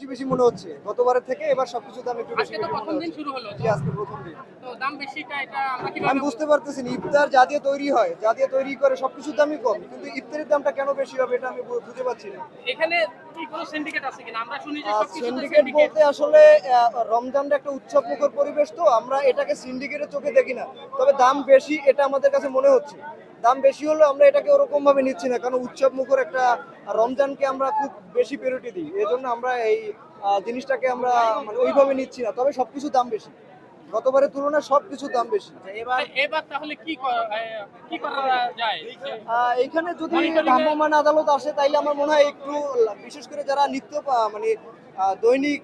বেশি বেশি মনে হচ্ছে। গতবারের থেকে এবার সবকিছু দাম একটু বেশি প্রথম দিন শুরু হলো জি আজকে প্রথম দিন। তো দাম বেশিটা এটা আমরা আমি বুঝতে পারতেছি না, ইফতার যা দিয়ে তৈরি হয় যা দিয়ে তৈরি করে সবকিছুর দামই কম কিন্তু ইফতারের দামটা কেন বেশি হবে এটা আমি বুঝতে পারছি না। এখানে কি কোনো সিন্ডিকেট আছে কিনা? আমরা শুনি যে সবকিছু সিন্ডিকেট বলতে আসলে আহ, একটা উৎসব মুখর পরিবেশ তো আমরা এটাকে সিন্ডিকেটের চোখে দেখি না। তবে দাম বেশি এটা আমাদের কাছে মনে হচ্ছে। দাম বেশি হলেও আমরা এটাকে ওরকম ভাবে নিচ্ছি না কারণ উৎসব মুখর একটা রমজানকে আমরা খুব বেশি প্রিয়রিটি দিই। এই জন্য আমরা এই জিনিসটাকে আমরা মানে ওইভাবে নিচ্ছি না। তবে সবকিছু দাম বেশি। গতবারের তুলনায় সবকিছুর দাম বেশি। এবার এবার তাহলে কি কি করা যায়? আহ, যদি এ- ভ্রাম্যমাণ আদালত আসে তাইলে আমার মনে হয় একটু বিশেষ করে যারা নিত্য মানে দৈনিক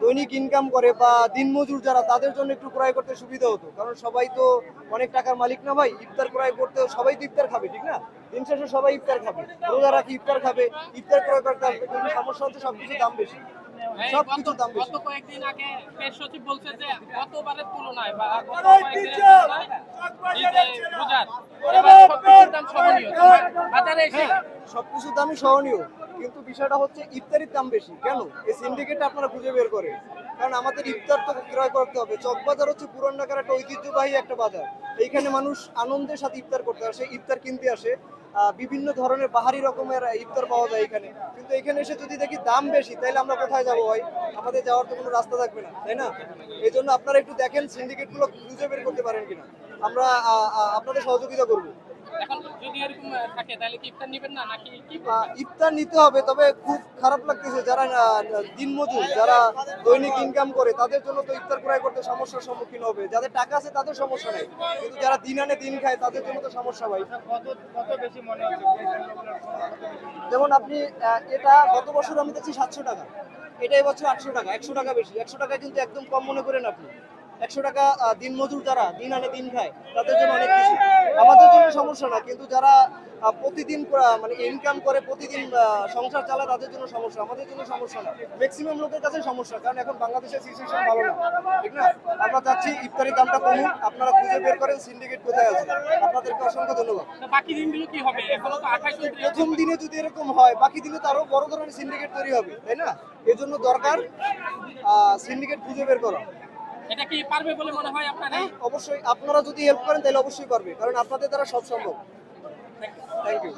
দৈনিক ইনকাম করে বা দিনমজুর যারা তাদের জন্য একটু ক্রয় করতে সুবিধা হতো। কারণ সবাই তো অনেক টাকার মালিক না ভাই। ইফতার ক্রয় করতে সবাই তো ইফতার খাবে ঠিক না? দিন শেষে সবাই ইফতার খাবে। রোজারা কি ইফতার খাবে। ইফতার ক্রয় করতে আসবে সমস্যা হচ্ছে সবকিছু দাম বেশি। সব কিছুর দাম বেশি। গত কয়েকদিন আগে পেশ সচিব বলছে যে গতবারের তুলনায় বা গত কয়েকদিনের তুলনায় বাজারে সবকিছুর দামই সহনীয়। কিন্তু বিষয়টা হচ্ছে ইফতারির দাম বেশি। কেন? এই সিন্ডিকেট আপনারা খুঁজে বের করে। কারণ আমাদের ইফতার তো ক্রয় করতে হবে। চকবাজার হচ্ছে পুরান ঢাকার একটা ঐতিহ্যবাহী একটা বাজার। এইখানে মানুষ আনন্দের সাথে ইফতার করতে আসে, ইফতার কিনতে আসে। বিভিন্ন ধরনের বাহারি রকমের ইফতার পাওয়া যায় এখানে। কিন্তু এখানে এসে যদি দেখি দাম বেশি তাহলে আমরা কোথায় যাব ভাই? আমাদের যাওয়ার তো কোনো রাস্তা থাকবে না, তাই না? এই জন্য আপনারা একটু দেখেন সিন্ডিকেটগুলো খুঁজে বের করতে পারেন কিনা। আমরা আপনাদের সহযোগিতা করব। এখন যদি এরকম থাকে তাহলে কি ইফতার নেবেন না? নাকি কি ইফতার নিতে হবে তবে খুব খারাপ লাগতেছে যারা দিনমজুর যারা দৈনিক ইনকাম করে তাদের জন্য তো ইফতার ক্রয় করতে সমস্যার সম্মুখীন হবে। যাদের টাকা আছে তাদের সমস্যা নেই। কিন্তু যারা দিন আনে দিন খায় তাদের জন্য তো সমস্যা ভাই। যেমন আপনি এটা গত বছর আমি দেখছি সাতশো টাকা। এটা এবছর আটশো টাকা একশো টাকা বেশি। একশো টাকা কিন্তু একদম কম মনে করেন আপনি। একশো টাকা আহ, দিনমজুর যারা দিন আনে দিন খায় তাদের জন্য অনেক কিছু। আমাদের জন্য সমস্যা না কিন্তু যারা প্রতিদিন মানে ইনকাম করে প্রতিদিন সংসার চালায় তাদের জন্য সমস্যা। আমাদের জন্য সমস্যা না। ম্যাক্সিমাম লোকের কাছে সমস্যা কারণ এখন বাংলাদেশের সিচুয়েশন ভালো না। ঠিক না? আমরা চাচ্ছি ইফতারির দামটা কমুক আপনারা খুঁজে বের করেন সিন্ডিকেট কোথায় আছে। আপনাদেরকে অসংখ্য ধন্যবাদ। বাকি দিনগুলো কি হবে? প্রথম দিনে যদি এরকম হয় বাকি দিনে তো আরও বড় ধরনের সিন্ডিকেট তৈরি হবে তাই না? এজন্য জন্য দরকার সিন্ডিকেট খুঁজে বের করা। এটা কি পারবে বলে মনে হয় আপনার? হ্যাঁ অবশ্যই। আপনারা যদি হেল্প করেন তাহলে অবশ্যই পারবে কারণ আপনাদের দ্বারা সব সম্ভব। Thank you